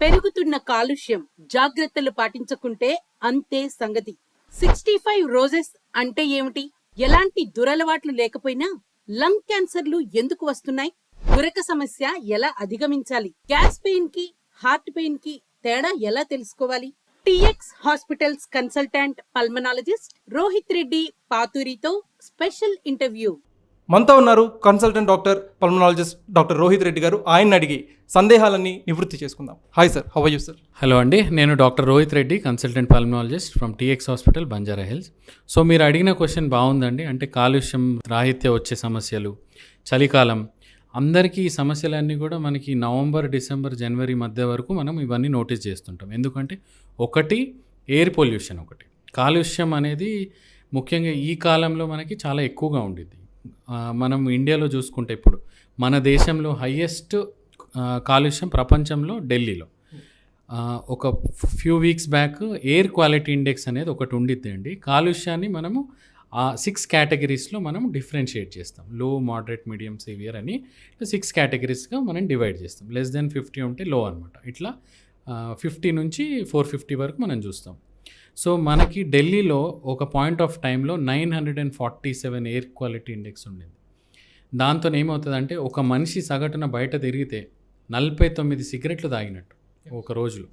పెరుగుతున్న కాలుష్యం జాగ్రత్తలు పాటించకుంటే అంతే సంగతి. సిక్స్టీ ఫైవ్ రోజెస్ అంటే ఏమిటి? ఎలాంటి దురలవాట్లు లేకపోయినా లంగ్ క్యాన్సర్లు ఎందుకు వస్తున్నాయి? గురక సమస్య ఎలా అధిగమించాలి? గ్యాస్ పెయిన్కి హార్ట్ పెయిన్కి తేడా ఎలా తెలుసుకోవాలి? TX hospitals consultant pulmonologist Rohit Reddy పాతూరితో special interview. మనతో ఉన్నారు consultant doctor pulmonologist doctor Rohit Reddy garu. ఆయన్ని అడిగి సందేహాలన్నీ నివృత్తి చేసుకుందాం. Hi sir how you sir hello అండి. నేను doctor Rohit Reddy consultant pulmonologist from TX hospital Banjara Hills so మీరు అడిగిన క్వశ్చన్ బాగుందండి. అంటే కాలుష్యం రాహిత్య వచ్చే సమస్యలు చలికాలం అందరికీ ఈ సమస్యలన్నీ కూడా మనకి నవంబర్ డిసెంబర్ జనవరి మధ్య వరకు మనం ఇవన్నీ నోటీస్ చేస్తుంటాం. ఎందుకంటే ఒకటి ఎయిర్ పొల్యూషన్ ఒకటి. కాలుష్యం అనేది ముఖ్యంగా ఈ కాలంలో మనకి చాలా ఎక్కువగా ఉండిద్ది. మనం ఇండియాలో చూసుకుంటే ఇప్పుడు మన దేశంలో హయ్యెస్ట్ కాలుష్యం ప్రపంచంలో ఢిల్లీలో. ఒక few weeks back air quality index అనేది ఒకటి ఉండిద్ది అండి కాలుష్యాన్ని మనము ఆ సిక్స్ కేటగిరీస్లో మనం డిఫరెన్షియేట్ చేస్తాం. లో మోడరేట్ మీడియం సివియర్ అని సిక్స్ కేటగిరీస్గా మనం డివైడ్ చేస్తాం. లెస్ దెన్ ఫిఫ్టీ ఉంటే లో అనమాట ఇట్లా ఫిఫ్టీ నుంచి ఫోర్ ఫిఫ్టీ వరకు మనం చూస్తాం. సో మనకి ఢిల్లీలో ఒక పాయింట్ ఆఫ్ టైంలో nine hundred and forty seven air quality index ఉండింది. దాంతో ఏమవుతుందంటే ఒక మనిషి సగటున బయట తిరిగితే నలభై తొమ్మిది సిగరెట్లు తాగినట్టు ఒక రోజులో.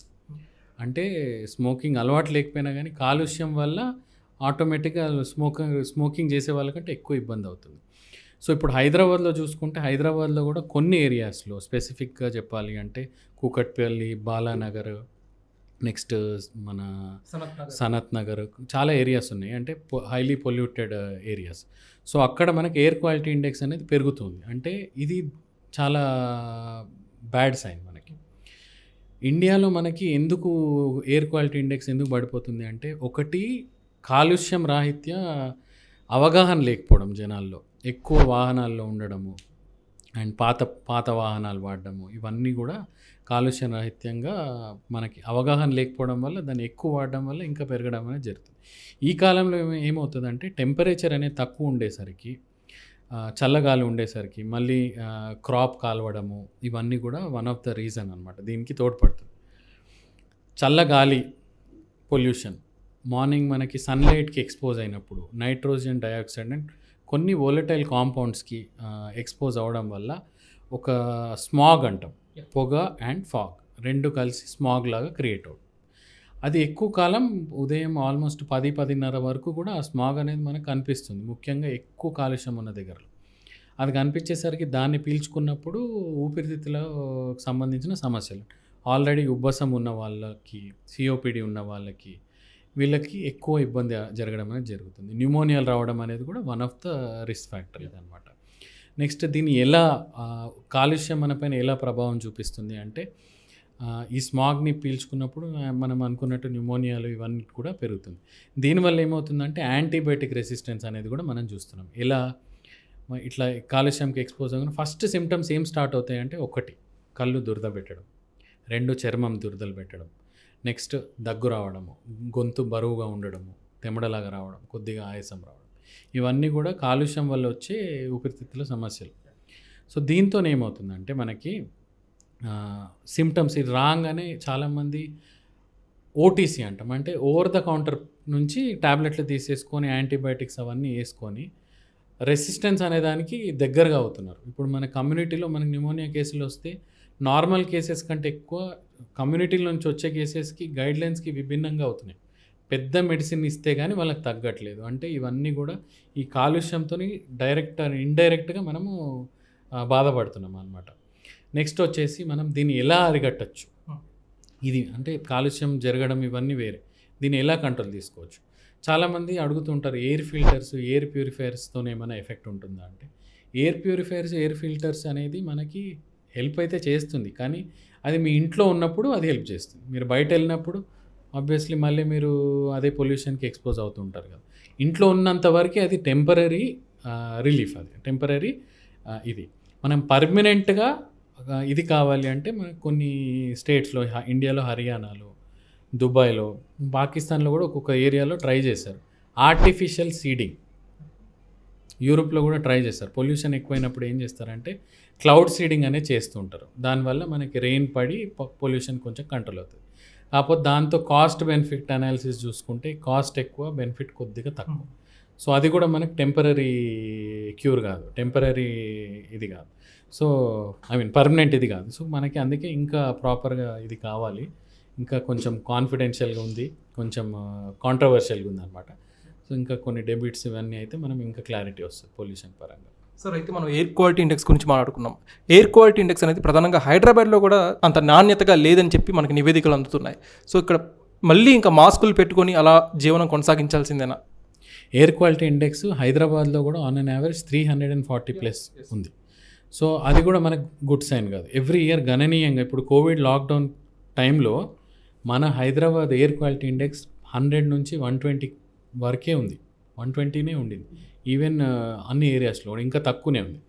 అంటే స్మోకింగ్ అలవాటు లేకపోయినా కానీ కాలుష్యం వల్ల ఆటోమేటిక్గా స్మోకింగ్ స్మోకింగ్ చేసే వాళ్ళకంటే ఎక్కువ ఇబ్బంది అవుతుంది. సో ఇప్పుడు హైదరాబాద్లో చూసుకుంటే హైదరాబాద్లో కూడా కొన్ని ఏరియాస్లో స్పెసిఫిక్గా చెప్పాలి అంటే కూకట్పల్లి బాలానగర్ నెక్స్ట్ మన సనత్ నగర్. చాలా ఏరియాస్ ఉన్నాయి. అంటే హైలీ పొల్యూటెడ్ ఏరియాస్ సో అక్కడ మనకి ఎయిర్ క్వాలిటీ ఇండెక్స్ అనేది పెరుగుతుంది. అంటే ఇది చాలా బ్యాడ్ సైన్ మనకి. ఇండియాలో మనకి ఎందుకు ఎయిర్ క్వాలిటీ ఇండెక్స్ ఎందుకు పడిపోతుంది అంటే ఒకటి కాలుష్యం రాహిత్య అవగాహన లేకపోవడం జనాల్లో. ఎక్కువ వాహనాల్లో ఉండడము అండ్ పాత పాత వాహనాలు వాడడము ఇవన్నీ కూడా కాలుష్య రహిత్యంగా మనకి అవగాహన లేకపోవడం వల్ల దాన్ని ఎక్కువ వాడడం వల్ల ఇంకా పెరగడం అనేది జరుగుతుంది. ఈ కాలంలో ఏమవుతుందంటే టెంపరేచర్ అనేది తక్కువ ఉండేసరికి చల్లగాలి ఉండేసరికి మళ్ళీ క్రాప్ కాలవడము ఇవన్నీ కూడా వన్ ఆఫ్ ద రీజన్ అనమాట దీనికి తోడ్పడుతుంది. చల్లగాలి పొల్యూషన్. మార్నింగ్ మనకి సన్లైట్కి ఎక్స్పోజ్ అయినప్పుడు నైట్రోజన్ డయాక్సైడ్ అండ్ కొన్ని వోలటైల్ కాంపౌండ్స్కి ఎక్స్పోజ్ అవ్వడం వల్ల ఒక స్మాగ్ అంటాం. పొగ అండ్ ఫాగ్ రెండు కలిసి స్మాగ్ లాగా క్రియేట్ అవుతుంది. అది ఎక్కువ కాలం ఉదయం ఆల్మోస్ట్ పది పదిన్నర వరకు కూడా ఆ స్మాగ్ అనేది మనకు కనిపిస్తుంది. ముఖ్యంగా ఎక్కువ కాలుష్యం ఉన్న దగ్గరలో. అది కనిపించేసరికి దాన్ని పీల్చుకున్నప్పుడు ఊపిరితిత్తులకు సంబంధించిన సమస్యలు. ఆల్రెడీ ఉబ్బసం ఉన్న వాళ్ళకి సిఓపిడి ఉన్న వాళ్ళకి వీళ్ళకి ఎక్కువ ఇబ్బంది జరగడం అనేది జరుగుతుంది. న్యూమోనియాలు రావడం అనేది కూడా one of the risk factor ఇదనమాట నెక్స్ట్ దీన్ని ఎలా కాలుష్యం మనపైన ఎలా ప్రభావం చూపిస్తుంది అంటే ఈ స్మాగ్ని పీల్చుకున్నప్పుడు మనం అనుకున్నట్టు న్యూమోనియాలు ఇవన్నీ కూడా పెరుగుతుంది. దీనివల్ల ఏమవుతుందంటే యాంటీబయాటిక్ రెసిస్టెన్స్ అనేది కూడా మనం చూస్తున్నాం. ఎలా? ఇట్లా కాలుష్యంకి ఎక్స్పోజ్ అవ్వగానే ఫస్ట్ సిమ్టమ్స్ ఏం స్టార్ట్ అవుతాయంటే ఒకటి కళ్ళు దురద పెట్టడం. రెండు చర్మం దురదలు పెట్టడం. నెక్స్ట్ దగ్గు రావడము గొంతు బరువుగా ఉండడము తెమడలాగా రావడం కొద్దిగా ఆయాసం రావడం. ఇవన్నీ కూడా కాలుష్యం వల్ల వచ్చే ఊపిరితిత్తుల సమస్యలు. సో దీంతో ఏమవుతుందంటే మనకి సిమ్టమ్స్ ఇది రాగానే చాలామంది ఓటీసీ అంటాం. అంటే ఓవర్ ద కౌంటర్ నుంచి ట్యాబ్లెట్లు తీసేసుకొని యాంటీబయాటిక్స్ అవన్నీ వేసుకొని రెసిస్టెన్స్ అనే దానికి దగ్గరగా అవుతున్నారు. ఇప్పుడు మన కమ్యూనిటీలో మనకి న్యూమోనియా కేసులు వస్తే నార్మల్ కేసెస్ కంటే ఎక్కువ కమ్యూనిటీల నుంచి వచ్చే కేసెస్కి గైడ్లైన్స్కి విభిన్నంగా అవుతున్నాయి. పెద్ద మెడిసిన్ ఇస్తే కానీ వాళ్ళకి తగ్గట్లేదు. అంటే ఇవన్నీ కూడా ఈ కాలుష్యంతో డైరెక్ట్ ఇండైరెక్ట్గా మనము బాధపడుతున్నాం అనమాట నెక్స్ట్ వచ్చేసి మనం దీన్ని ఎలా అరికట్టచ్చు? ఇది అంటే కాలుష్యం జరగడం ఇవన్నీ వేరే. దీన్ని ఎలా కంట్రోల్ తీసుకోవచ్చు? చాలామంది అడుగుతుంటారు ఎయిర్ ఫిల్టర్స్ ఎయిర్ ప్యూరిఫైయర్స్తో ఏమైనా ఎఫెక్ట్ ఉంటుందా అంటే? ఎయిర్ ప్యూరిఫైయర్స్ ఎయిర్ ఫిల్టర్స్ అనేది మనకి హెల్ప్ అయితే చేస్తుంది. కానీ అది మీ ఇంట్లో ఉన్నప్పుడు అది హెల్ప్ చేస్తుంది. మీరు బయట వెళ్ళినప్పుడు ఆబ్వియస్లీ మళ్ళీ మీరు అదే పొల్యూషన్కి ఎక్స్పోజ్ అవుతుంటారు కదా. ఇంట్లో ఉన్నంత వరకే అది టెంపరీ రిలీఫ్ అది. టెంపరీ ఇది. మనం పర్మనెంట్గా ఇది కావాలి అంటే మనకు కొన్ని స్టేట్స్లో ఇండియాలో హర్యానాలో దుబాయ్లో పాకిస్తాన్లో కూడా ఒక్కొక్క ఏరియాలో ట్రై చేశారు. ఆర్టిఫిషియల్ సీడింగ్ యూరోప్లో కూడా ట్రై చేస్తారు. పొల్యూషన్ ఎక్కువైనప్పుడు ఏం చేస్తారంటే క్లౌడ్ సీడింగ్ అనేది చేస్తూ ఉంటారు. దానివల్ల మనకి రెయిన్ పడి పొల్యూషన్ కొంచెం కంట్రోల్ అవుతుంది. కాకపోతే దాంతో కాస్ట్ బెనిఫిట్ అనాలిసిస్ చూసుకుంటే కాస్ట్ ఎక్కువ బెనిఫిట్ కొద్దిగా తక్కువ. సో అది కూడా మనకి టెంపరీ క్యూర్ కాదు. టెంపరీ ఇది కాదు. సో ఐ మీన్ పర్మనెంట్ ఇది కాదు. సో మనకి అందుకే ఇంకా ప్రాపర్గా ఇది కావాలి. ఇంకా కొంచెం కాన్ఫిడెన్షియల్గా ఉంది. కొంచెం కాంట్రవర్షియల్గా ఉంది అనమాట సో ఇంకా కొన్ని డెబిట్స్ ఇవన్నీ అయితే మనం ఇంకా క్లారిటీ వస్తుంది పొల్యూషన్ పరంగా. సార్ అయితే మనం ఎయిర్ క్వాలిటీ ఇండెక్స్ గురించి మాట్లాడుకున్నాం. ఎయిర్ క్వాలిటీ ఇండెక్స్ అనేది ప్రధానంగా హైదరాబాద్లో కూడా అంత నాణ్యతగా లేదని చెప్పి మనకి నివేదికలు అందుతున్నాయి. సో ఇక్కడ మళ్ళీ ఇంకా మాస్కులు పెట్టుకొని అలా జీవనం కొనసాగించాల్సిందేనా? ఎయిర్ క్వాలిటీ ఇండెక్స్ హైదరాబాద్లో కూడా on an average three hundred and forty plus ఉంది. సో అది కూడా మనకు గుడ్ సైన్ కాదు. ఎవ్రీ ఇయర్ గణనీయంగా ఇప్పుడు కోవిడ్ లాక్డౌన్ టైంలో మన Hyderabad air quality index hundred నుంచి వన్ ట్వంటీ వరకే ఉంది. వన్ ట్వంటీనే ఉండింది. ఈవెన్ అన్ని ఏరియాస్లో ఇంకా తక్కువనే ఉంది.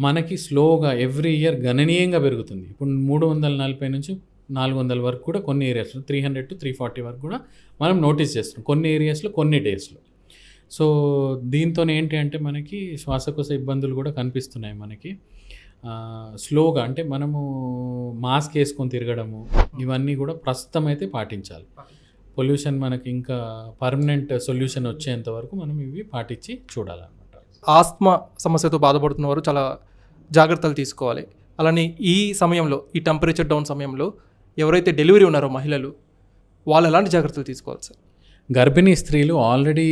మనకి స్లోగా ఎవ్రీ ఇయర్ గణనీయంగా పెరుగుతుంది. ఇప్పుడు మూడు వందల నలభై నుంచి నాలుగు వందల వరకు కూడా కొన్ని ఏరియాస్లో three hundred to three forty వరకు కూడా మనం నోటీస్ చేస్తున్నాం. కొన్ని ఏరియాస్లో కొన్ని డేస్లో. సో దీంతో ఏంటి అంటే మనకి శ్వాసకోశ ఇబ్బందులు కూడా కనిపిస్తున్నాయి మనకి. స్లోగా అంటే మనము మాస్క్ వేసుకొని తిరగడము ఇవన్నీ కూడా ప్రస్తుతం అయితే పాటించాలి. పొల్యూషన్ మనకి ఇంకా పర్మనెంట్ సొల్యూషన్ వచ్చేంత వరకు మనం ఇవి పాటించి చూడాలన్నమాట. ఆస్మా సమస్యతో బాధపడుతున్న వారు చాలా జాగ్రత్తలు తీసుకోవాలి. అలానే ఈ సమయంలో ఈ టెంపరేచర్ డౌన్ సమయంలో ఎవరైతే డెలివరీ ఉన్నారో మహిళలు వాళ్ళు ఎలాంటి జాగ్రత్తలు తీసుకోవాలి సార్? గర్భిణీ స్త్రీలు ఆల్రెడీ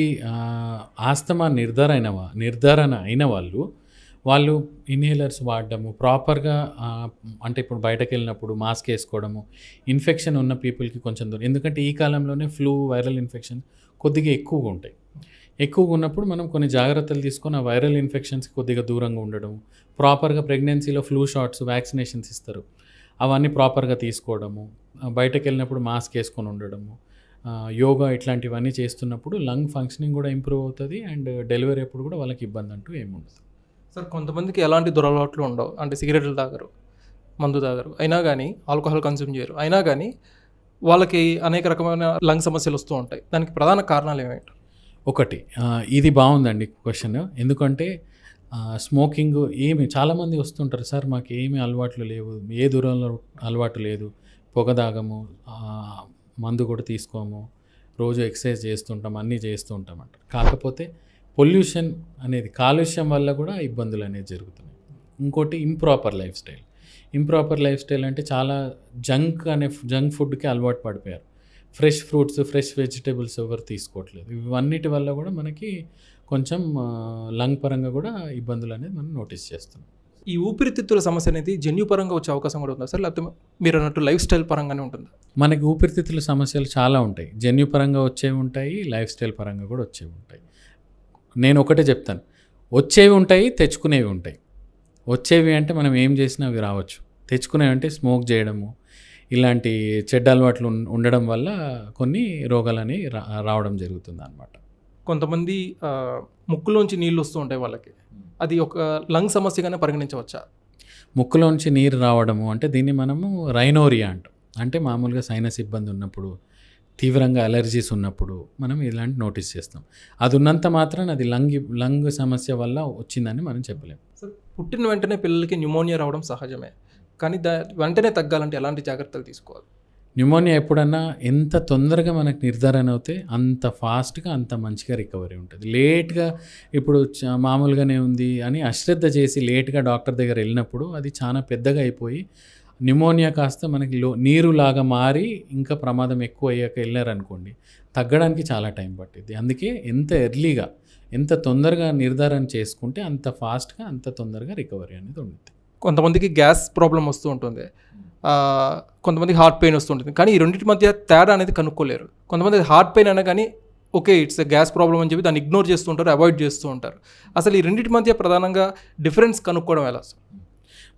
ఆస్తమా నిర్ధారణ నిర్ధారణ అయిన వాళ్ళు వాళ్ళు ఇన్హేలర్స్ వాడడము ప్రాపర్గా అంటే ఇప్పుడు బయటకు వెళ్ళినప్పుడు మాస్క్ వేసుకోవడము ఇన్ఫెక్షన్ ఉన్న పీపుల్కి కొంచెం దూరం. ఎందుకంటే ఈ కాలంలోనే ఫ్లూ వైరల్ ఇన్ఫెక్షన్ కొద్దిగా ఎక్కువగా ఉంటాయి. ఎక్కువగా ఉన్నప్పుడు మనం కొన్ని జాగ్రత్తలు తీసుకొని ఆ వైరల్ ఇన్ఫెక్షన్స్కి కొద్దిగా దూరంగా ఉండడం ప్రాపర్గా ప్రెగ్నెన్సీలో ఫ్లూ షాట్స్ వ్యాక్సినేషన్స్ ఇస్తారు. అవన్నీ ప్రాపర్గా తీసుకోవడము బయటకు వెళ్ళినప్పుడు మాస్క్ వేసుకొని ఉండడము యోగా ఇట్లాంటివన్నీ చేస్తున్నప్పుడు లంగ్ ఫంక్షనింగ్ కూడా ఇంప్రూవ్ అవుతుంది అండ్ డెలివరీ అప్పుడు కూడా వాళ్ళకి ఇబ్బంది అంటూ ఏముండదు. సార్ కొంతమందికి ఎలాంటి దురలవాట్లు ఉండవు. అంటే సిగరెట్లు తాగరు మందు తాగరు. అయినా కానీ ఆల్కహాల్ కన్స్యూమ్ చేయరు. అయినా కానీ వాళ్ళకి అనేక రకమైన లంగ్ సమస్యలు వస్తూ ఉంటాయి. దానికి ప్రధాన కారణాలు ఏమిటి? ఒకటి ఇది బాగుందండి క్వశ్చన్. ఎందుకంటే స్మోకింగ్ ఏమి చాలామంది వస్తుంటారు సార్ మాకు ఏమి అలవాట్లు లేవు ఏ దూరంలో అలవాటు లేదు. పొగ తాగము మందు కూడా తీసుకోము. రోజు ఎక్సర్సైజ్ చేస్తుంటాం అన్నీ చేస్తూ ఉంటామంట కాకపోతే పొల్యూషన్ అనేది కాలుష్యం వల్ల కూడా ఇబ్బందులు అనేది జరుగుతున్నాయి. ఇంకోటి improper life style improper life style అంటే చాలా జంక్ అనే జంక్ ఫుడ్కి అలవాటు పడిపోయారు. ఫ్రెష్ ఫ్రూట్స్ ఫ్రెష్ వెజిటేబుల్స్ ఎవరు తీసుకోవట్లేదు. ఇవన్నిటి వల్ల కూడా మనకి కొంచెం లంగ్ పరంగా కూడా ఇబ్బందులు అనేది మనం నోటీస్ చేస్తున్నాం. ఈ ఊపిరితిత్తుల సమస్య అనేది జన్యుపరంగా వచ్చే అవకాశం కూడా ఉందా సార్? లేకపోతే మీరు అన్నట్టు లైఫ్ స్టైల్ పరంగానే ఉంటుందా? మనకి ఊపిరితిత్తుల సమస్యలు చాలా ఉంటాయి. జన్యుపరంగా వచ్చేవి ఉంటాయి లైఫ్ స్టైల్ పరంగా కూడా వచ్చేవి ఉంటాయి. నేను ఒకటే చెప్తాను. వచ్చేవి ఉంటాయి తెచ్చుకునేవి ఉంటాయి. వచ్చేవి అంటే మనం ఏం చేసినా అవి రావచ్చు. తెచ్చుకునేవి అంటే స్మోక్ చేయడము ఇలాంటి చెడ్డ అలవాట్లు ఉండడం వల్ల కొన్ని రోగాలని రా- రావడం జరుగుతుంది అనమాట కొంతమంది ముక్కులోంచి నీళ్ళు వస్తూ ఉంటాయి వాళ్ళకి. అది ఒక లంగ్ సమస్యగానే పరిగణించవచ్చా? ముక్కులోంచి నీరు రావడము అంటే దీన్ని మనము రైనోరియా అంటాం. అంటే మామూలుగా సైనస్ ఇబ్బంది ఉన్నప్పుడు తీవ్రంగా అలర్జీస్ ఉన్నప్పుడు మనం ఇలాంటి నోటీస్ చేస్తాం. అది ఉన్నంత మాత్రం అది లంగ్ లంగ్ సమస్య వల్ల వచ్చిందని మనం చెప్పలేం. సార్ పుట్టిన వెంటనే పిల్లలకి న్యూమోనియా రావడం సహజమే. కానీ దా వెంటనే తగ్గాలంటే ఎలాంటి జాగ్రత్తలు తీసుకోవాలి? న్యూమోనియా ఎప్పుడన్నా ఎంత తొందరగా మనకు నిర్ధారణ అవుతే అంత ఫాస్ట్గా అంత మంచిగా రికవరీ ఉంటుంది. లేట్గా ఇప్పుడు మామూలుగానే ఉంది అని అశ్రద్ధ చేసి లేట్గా డాక్టర్ దగ్గర వెళ్ళినప్పుడు అది చాలా పెద్దగా అయిపోయి న్యూమోనియా కాస్త మనకి లో నీరులాగా మారి ఇంకా ప్రమాదం ఎక్కువ అయ్యాక వెళ్ళారనుకోండి తగ్గడానికి చాలా టైం పట్టింది అందుకే ఎంత ఎర్లీగా ఎంత తొందరగా నిర్ధారణ చేసుకుంటే అంత ఫాస్ట్గా అంత తొందరగా రికవరీ అనేది ఉంటుంది కొంతమందికి గ్యాస్ ప్రాబ్లం వస్తూ ఉంటుంది. కొంతమందికి హార్ట్ పెయిన్ వస్తుంటుంది కానీ ఈ రెండింటి మధ్య తేడా అనేది కనుక్కోలేరు. కొంతమంది హార్ట్ పెయిన్ అయినా కానీ ఓకే ఇట్స్ గ్యాస్ ప్రాబ్లం అని చెప్పి దాన్ని ఇగ్నోర్ చేస్తూ ఉంటారు అవాయిడ్ చేస్తూ ఉంటారు. అసలు ఈ రెండింటి మధ్య ప్రధానంగా డిఫరెన్స్ కనుక్కోవడం ఎలా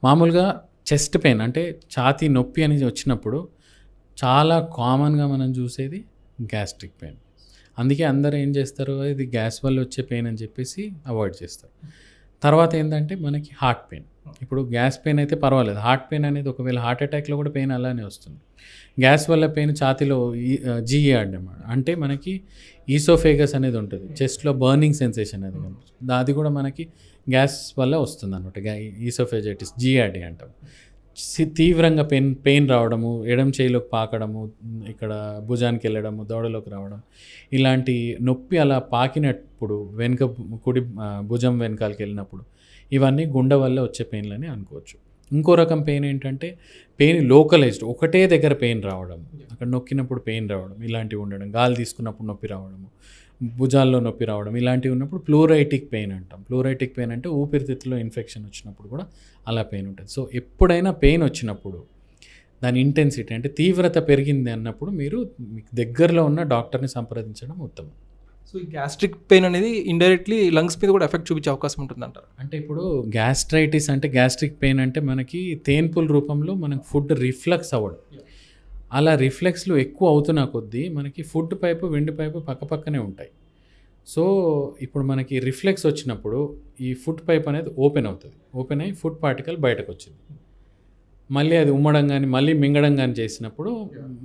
మామూలుగా చెస్ట్ పెయిన్ అంటే ఛాతీ నొప్పి అనేది వచ్చినప్పుడు చాలా కామన్గా మనం చూసేది గ్యాస్ట్రిక్ పెయిన్. అందుకే అందరూ ఏం చేస్తారు? ఇది గ్యాస్ వల్ల వచ్చే పెయిన్ అని చెప్పేసి అవాయిడ్ చేస్తారు. తర్వాత ఏంటంటే మనకి హార్ట్ పెయిన్. ఇప్పుడు గ్యాస్ పెయిన్ అయితే పర్వాలేదు. హార్ట్ పెయిన్ అనేది ఒకవేళ హార్ట్ అటాక్లో కూడా పెయిన్ అలానే వస్తుంది. గ్యాస్ వల్ల పెయిన్ ఛాతీలో జీఈ అన్నమాట అంటే మనకి ఈసోఫేగస్ అనేది ఉంటుంది. చెస్ట్లో బర్నింగ్ సెన్సేషన్ అనేది కనిపిస్తుంది. అది కూడా మనకి గ్యాస్ వల్ల వస్తుంది అనమాట గ్యా ఈసోఫేజైటిస్ జిఆర్డి అంటాం. తీవ్రంగా పెయిన్ పెయిన్ రావడము ఎడం చేయిలోకి పాకడము ఇక్కడ భుజానికి వెళ్ళడము దౌడలోకి రావడం ఇలాంటి నొప్పి అలా పాకినప్పుడు వెనుక కుడి భుజం వెనకాలకి వెళ్ళినప్పుడు ఇవన్నీ గుండె వల్ల వచ్చే పెయిన్లని అనుకోవచ్చు. ఇంకో రకం పెయిన్ ఏంటంటే పెయిన్ లోకలైజ్డ్ ఒకటే దగ్గర పెయిన్ రావడం అక్కడ నొక్కినప్పుడు పెయిన్ రావడం ఇలాంటివి ఉండడం గాలి తీసుకున్నప్పుడు నొప్పి రావడము భుజాల్లో నొప్పి రావడం ఇలాంటివి ఉన్నప్పుడు ప్లూరైటిక్ పెయిన్ అంటాం. ప్లూరైటిక్ పెయిన్ అంటే ఊపిరితిత్తులో ఇన్ఫెక్షన్ వచ్చినప్పుడు కూడా అలా పెయిన్ ఉంటుంది. సో ఎప్పుడైనా పెయిన్ వచ్చినప్పుడు దాని ఇంటెన్సిటీ అంటే తీవ్రత పెరిగింది అన్నప్పుడు మీరు మీకు దగ్గరలో ఉన్న డాక్టర్ని సంప్రదించడం ఉత్తమం. సో ఈ గ్యాస్ట్రిక్ పెయిన్ అనేది ఇండైరెక్ట్లీ లంగ్స్ మీద కూడా ఎఫెక్ట్ చూపించే అవకాశం ఉంటుంది అంటారు అంటే ఇప్పుడు గ్యాస్ట్రైటిస్ అంటే గ్యాస్ట్రిక్ పెయిన్ అంటే మనకి తేన్పుల రూపంలో మనకు ఫుడ్ రిఫ్లక్స్ అవ్వడం. అలా రిఫ్లెక్స్లు ఎక్కువ అవుతున్న కొద్దీ మనకి ఫుడ్ పైపు వెండి పైపు పక్కపక్కనే ఉంటాయి. సో ఇప్పుడు మనకి రిఫ్లెక్స్ వచ్చినప్పుడు ఈ ఫుడ్ పైప్ అనేది ఓపెన్ అవుతుంది. ఓపెన్ అయ్యి ఫుడ్ పార్టికల్ బయటకు వచ్చింది మళ్ళీ అది ఉమ్మడం కానీ మళ్ళీ మింగడం కానీ చేసినప్పుడు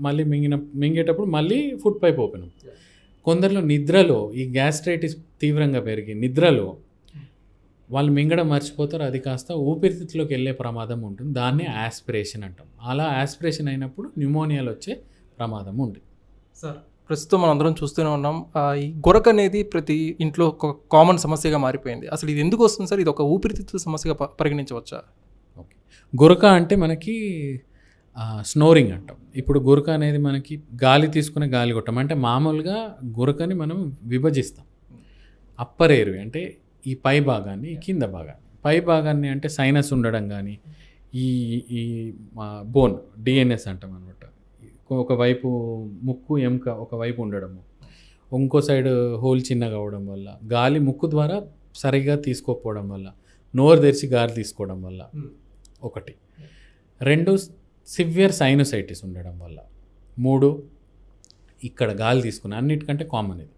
మళ్ళీ మింగిన మింగేటప్పుడు మళ్ళీ ఫుడ్ పైప్ ఓపెన్ అవుతుంది. కొందరిలో నిద్రలో ఈ గ్యాస్ట్రైటిస్ తీవ్రంగా పెరిగి నిద్రలో వాళ్ళు మింగడం మర్చిపోతారు. అది కాస్త ఊపిరితిత్తులోకి వెళ్ళే ప్రమాదం ఉంటుంది. దాన్ని ఆస్పిరేషన్ అంటాం. అలా ఆస్పిరేషన్ అయినప్పుడు న్యూమోనియాలు వచ్చే ప్రమాదం ఉంది. సార్ ప్రస్తుతం మనం అందరం చూస్తూనే ఉన్నాం. ఈ గొరక అనేది ప్రతి ఇంట్లో ఒక కామన్ సమస్యగా మారిపోయింది. అసలు ఇది ఎందుకు వస్తుంది సార్? ఇది ఒక ఊపిరితిత్తుల సమస్యగా పరిగణించవచ్చా? ఓకే. గురక అంటే మనకి స్నోరింగ్ అంటాం. ఇప్పుడు గురక అనేది మనకి గాలి తీసుకునే గాలి కొట్టం అంటే మామూలుగా గురకని మనం విభజిస్తాం. అప్పర్ ఏరు అంటే ఈ పై భాగాన్ని ఈ కింద భాగాన్ని. పై భాగాన్ని అంటే సైనస్ ఉండడం కానీ ఈ ఈ బోన్ డిఎన్ఎస్ అంటాం అనమాట ఒకవైపు ముక్కు ఎముక ఒకవైపు ఉండడము. ఇంకో సైడ్ హోల్ చిన్నగా అవడం వల్ల గాలి ముక్కు ద్వారా సరిగా తీసుకోకపోవడం వల్ల నోరు తెరిచి గాలి తీసుకోవడం వల్ల ఒకటి. రెండు సివియర్ సైనోసైటిస్ ఉండడం వల్ల. మూడు ఇక్కడ గాలి తీసుకునే అన్నిటికంటే కామన్ ఇది.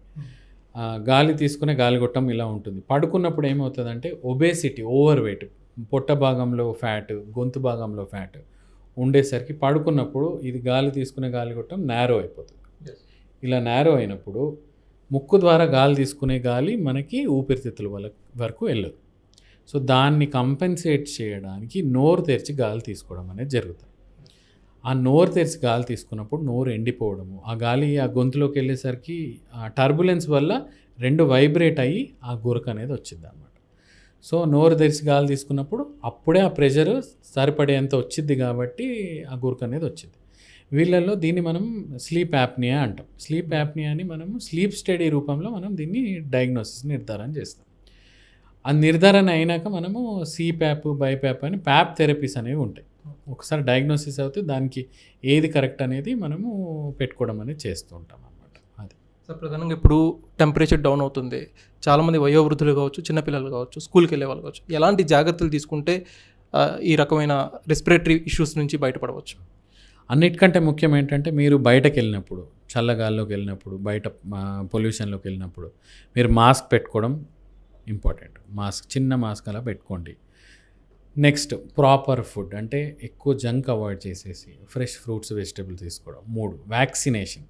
గాలి తీసుకునే గాలి గొట్టం ఇలా ఉంటుంది. పడుకున్నప్పుడు ఏమవుతుందంటే ఒబేసిటీ ఓవర్ వెయిట్ పొట్ట భాగంలో ఫ్యాట్ గొంతు భాగంలో ఫ్యాట్ ఉండేసరికి పడుకున్నప్పుడు ఇది గాలి తీసుకునే గాలి గొట్టం నేరో అయిపోతుంది. ఇలా నేరో అయినప్పుడు ముక్కు ద్వారా గాలి తీసుకునే గాలి మనకి ఊపిరితిత్తుల వల్ల వరకు వెళ్ళదు. సో దాన్ని కంపెన్సేట్ చేయడానికి నోరు తెరిచి గాలి తీసుకోవడం అనేది జరుగుతుంది. ఆ నోరు తెరిచి గాలి తీసుకున్నప్పుడు నోరు ఎండిపోవడము. ఆ గాలి ఆ గొంతులోకి వెళ్ళేసరికి ఆ టర్బులెన్స్ వల్ల రెండు వైబ్రేట్ అయ్యి ఆ గురక అనేది వచ్చింది అనమాట సో నోరు తెరిచి గాలి తీసుకున్నప్పుడు అప్పుడే ఆ ప్రెషర్ సరిపడేంత వచ్చింది కాబట్టి ఆ గురక అనేది వచ్చింది. వీళ్ళల్లో దీన్ని మనం స్లీప్ యాప్నియా అంటాం. స్లీప్ యాప్నియాని మనము స్లీప్ స్టడీ రూపంలో మనం దీన్ని డయాగ్నోసిస్ నిర్ధారణ చేస్తాం. ఆ నిర్ధారణ అయినాక మనము సిప్యాప్ బైప్యాప్ అని ప్యాప్ థెరపీస్ అనేవి ఉంటాయి. ఒకసారి డయాగ్నోసిస్ అవుతే దానికి ఏది కరెక్ట్ అనేది మనము పెట్టుకోవడం అనేది చేస్తూ ఉంటాం అన్నమాట. అది. సార్ ప్రధానంగా ఇప్పుడు టెంపరేచర్ డౌన్ అవుతుంది. చాలామంది వయోవృద్ధులు కావచ్చు చిన్నపిల్లలు కావచ్చు స్కూల్కి వెళ్ళే వాళ్ళు కావచ్చు ఎలాంటి జాగ్రత్తలు తీసుకుంటే ఈ రకమైన రెస్పిరేటరీ ఇష్యూస్ నుంచి బయటపడవచ్చు? అన్నిటికంటే ముఖ్యం ఏంటంటే మీరు బయటకు వెళ్ళినప్పుడు చల్లగాల్లోకి వెళ్ళినప్పుడు బయట పొల్యూషన్లోకి వెళ్ళినప్పుడు మీరు మాస్క్ పెట్టుకోవడం ఇంపార్టెంట్ మాస్క్ చిన్న మాస్క్ అలా పెట్టుకోండి. నెక్స్ట్ ప్రాపర్ ఫుడ్ అంటే ఎక్కువ జంక్ అవాయిడ్ చేసేసి ఫ్రెష్ ఫ్రూట్స్ వెజిటబుల్స్ తీసుకోవడం. మూడు వ్యాక్సినేషన్.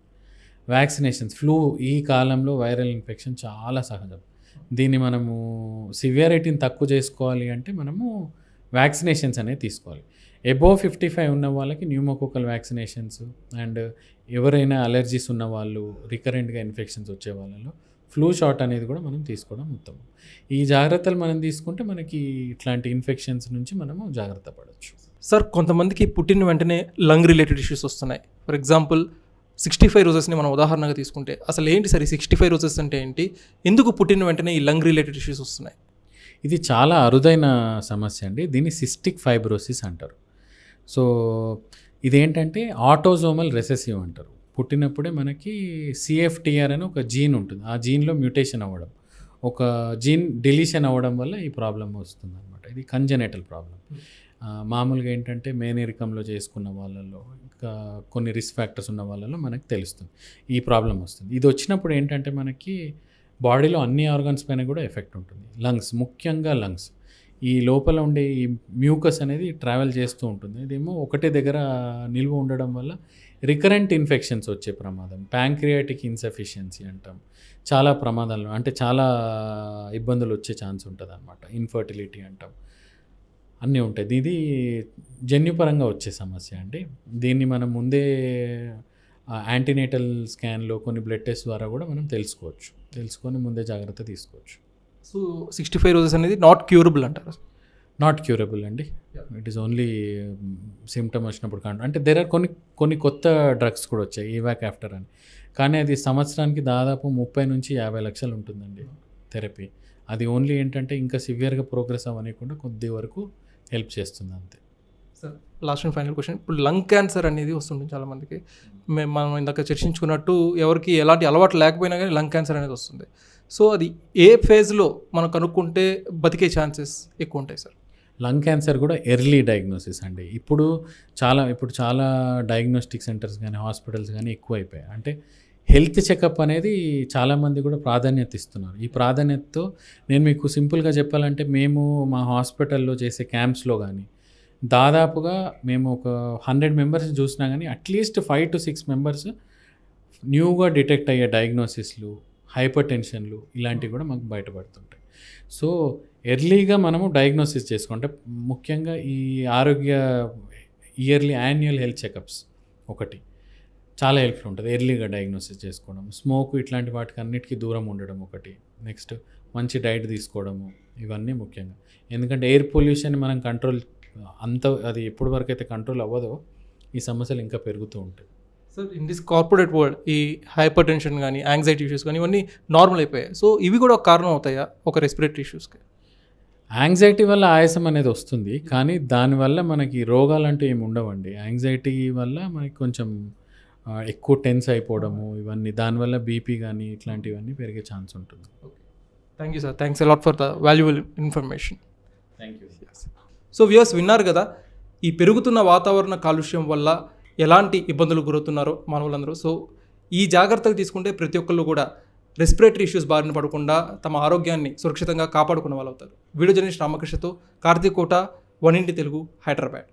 వ్యాక్సినేషన్స్ ఫ్లూ ఈ కాలంలో వైరల్ ఇన్ఫెక్షన్ చాలా సహజం. దీన్ని మనము సివియారిటీని తక్కువ చేసుకోవాలి అంటే మనము వ్యాక్సినేషన్స్ అనేవి తీసుకోవాలి. ఎబోవ్ ఫిఫ్టీ ఫైవ్ ఉన్న వాళ్ళకి న్యూమోకోకల్ వ్యాక్సినేషన్స్ అండ్ ఎవరైనా అలర్జీస్ ఉన్న వాళ్ళు రికరెంట్గా ఇన్ఫెక్షన్స్ వచ్చే వాళ్ళలో ఫ్లూ షాట్ అనేది కూడా మనం తీసుకోవడం ఉత్తమం. ఈ జాగ్రత్తలు మనం తీసుకుంటే మనకి ఇట్లాంటి ఇన్ఫెక్షన్స్ నుంచి మనము జాగ్రత్త పడవచ్చు సార్ కొంతమందికి పుట్టిన వెంటనే లంగ్ రిలేటెడ్ ఇష్యూస్ వస్తున్నాయి. ఫర్ ఎగ్జాంపుల్ సిక్స్టీ ఫైవ్ రోజెస్ని మనం ఉదాహరణగా తీసుకుంటే అసలు ఏంటి సార్ ఈ సిక్స్టీ ఫైవ్ రోజెస్ అంటే ఏంటి? ఎందుకు పుట్టిన వెంటనే ఈ లంగ్ రిలేటెడ్ ఇష్యూస్ వస్తున్నాయి? ఇది చాలా అరుదైన సమస్య అండి. దీన్ని సిస్టిక్ ఫైబ్రోసిస్ అంటారు. సో ఇదేంటంటే ఆటోజోమల్ రెసెసివ్ అంటారు. పుట్టినప్పుడే మనకి సిఎఫ్టిఆర్ అని ఒక జీన్ ఉంటుంది. ఆ జీన్లో మ్యూటేషన్ అవ్వడం. ఒక జీన్ డిలీషన్ అవ్వడం వల్ల ఈ ప్రాబ్లం వస్తుంది అనమాట ఇది కంజెనేటల్ ప్రాబ్లం మామూలుగా ఏంటంటే మేనేరికంలో చేసుకున్న వాళ్ళలో ఇంకా కొన్ని రిస్క్ ఫ్యాక్టర్స్ ఉన్న వాళ్ళలో మనకు తెలుస్తుంది. ఈ ప్రాబ్లం వస్తుంది. ఇది వచ్చినప్పుడు ఏంటంటే మనకి బాడీలో అన్ని ఆర్గన్స్ పైన కూడా ఎఫెక్ట్ ఉంటుంది. లంగ్స్ ముఖ్యంగా లంగ్స్ ఈ లోపల ఉండే ఈ మ్యూకస్ అనేది ట్రావెల్ చేస్తూ ఉంటుంది. ఇదేమో ఒకటే దగ్గర నిల్వ ఉండడం వల్ల రికరెంట్ ఇన్ఫెక్షన్స్ వచ్చే ప్రమాదం. ప్యాంక్రియాటిక్ ఇన్సఫిషియన్సీ అంటాం. చాలా ప్రమాదాలు అంటే చాలా ఇబ్బందులు వచ్చే ఛాన్స్ ఉంటుంది అనమాట ఇన్ఫర్టిలిటీ అంటాం. అన్నీ ఉంటాయి. ఇది జన్యుపరంగా వచ్చే సమస్య అండి. దీన్ని మనం ముందే యాంటీనేటల్ స్కాన్లో కొన్ని బ్లడ్ టెస్ట్ ద్వారా కూడా మనం తెలుసుకోవచ్చు. తెలుసుకొని ముందే జాగ్రత్త తీసుకోవచ్చు. సో సిక్స్టీ ఫైవ్ రోజెస్ అనేది నాట్ క్యూరబుల్ అంటారు. నాట్ క్యూరబుల్ అండి. ఇట్ ఈస్ ఓన్లీ సిమ్టమ్ వచ్చినప్పుడు కాదు అంటే దేర్ ఆర్ కొన్ని కొన్ని కొత్త డ్రగ్స్ కూడా వచ్చాయి ఈవాక్ ఆఫ్టర్ అని. కానీ అది సంవత్సరానికి దాదాపు ముప్పై నుంచి యాభై లక్షలు ఉంటుందండి థెరపీ అది ఓన్లీ ఏంటంటే ఇంకా సివియర్గా ప్రోగ్రెస్ అవ్వనీయకుండా కొద్ది వరకు హెల్ప్ చేస్తుంది అంతే. Sir last and final question ఇప్పుడు లంగ్ క్యాన్సర్ అనేది వస్తుంది చాలామందికి. మేము మనం ఇందాక చర్చించుకున్నట్టు ఎవరికి ఎలాంటి అలవాటు లేకపోయినా కానీ లంగ్ క్యాన్సర్ అనేది వస్తుంది. సో అది ఏ ఫేజ్లో మనం కనుక్కుంటే బతికే ఛాన్సెస్ ఎక్కువ ఉంటాయి సార్ లంగ్ క్యాన్సర్ కూడా ఎర్లీ డయాగ్నోసిస్ అండి. ఇప్పుడు చాలా ఇప్పుడు చాలా డయాగ్నోస్టిక్ సెంటర్స్ కానీ హాస్పిటల్స్ కానీ ఎక్కువ అయిపోయాయి అంటే హెల్త్ చెకప్ అనేది చాలామంది కూడా ప్రాధాన్యత ఇస్తున్నారు. ఈ ప్రాధాన్యతతో నేను మీకు సింపుల్గా చెప్పాలంటే మేము మా హాస్పిటల్లో చేసే క్యాంప్స్లో కానీ దాదాపుగా మేము ఒక హండ్రెడ్ మెంబర్స్ చూసినా కానీ at least five to six members న్యూగా డిటెక్ట్ అయ్యే డయాగ్నోసిస్లు హైపర్ టెన్షన్లు ఇలాంటివి కూడా మాకు బయటపడుతుంటాయి. సో ఎర్లీగా మనము డయాగ్నోసిస్ చేసుకుంటే. ముఖ్యంగా ఈ ఆరోగ్య ఇయర్లీ యాన్యువల్ హెల్త్ చెకప్స్ ఒకటి. చాలా హెల్ప్ఫుల్ ఉంటుంది ఎర్లీగా డయాగ్నోసిస్ చేసుకోవడం. స్మోక్ ఇట్లాంటి వాటికి అన్నిటికీ దూరం ఉండడం ఒకటి. నెక్స్ట్ మంచి డైట్ తీసుకోవడము ఇవన్నీ ముఖ్యంగా. ఎందుకంటే ఎయిర్ పొల్యూషన్ మనం కంట్రోల్ అంత అది ఎప్పటి వరకు అయితే కంట్రోల్ అవ్వదో ఈ సమస్యలు ఇంకా పెరుగుతూ ఉంటాయి. Sir in this corporate world ఈ హైపర్ టెన్షన్ కానీ యాంగ్జైటీ ఇష్యూస్ కానీ ఇవన్నీ నార్మల్ అయిపోయాయి. సో ఇవి కూడా ఒక కారణం అవుతాయా ఒక రెస్పిరేటరీ ఇష్యూస్కి? యాంగ్జైటీ వల్ల ఆయాసం అనేది వస్తుంది కానీ దానివల్ల మనకి రోగాలు అంటూ ఏమి ఉండవండి. యాంగ్జైటీ వల్ల మనకి కొంచెం ఎక్కువ టెన్స్ అయిపోవడము ఇవన్నీ దానివల్ల బీపీ కానీ ఇట్లాంటివన్నీ పెరిగే ఛాన్స్ ఉంటుంది. Thank you sir thanks a lot for the valuable information thank you so views విన్నారు కదా ఈ పెరుగుతున్న వాతావరణ కాలుష్యం వల్ల ఎలాంటి ఇబ్బందులు గురవుతున్నారో మానవులందరూ. సో ఈ జాగ్రత్తలు తీసుకుంటే ప్రతి ఒక్కళ్ళు కూడా రెస్పిరేటరీ ఇష్యూస్ బారిన పడకుండా తమ ఆరోగ్యాన్ని సురక్షితంగా కాపాడుకున్న వాళ్ళు అవుతారు వీడియో జర్నలిస్ట్ రామకృష్ణతో కార్తీక్ కోట వన్ ఇంటి తెలుగు హైదరాబాద్.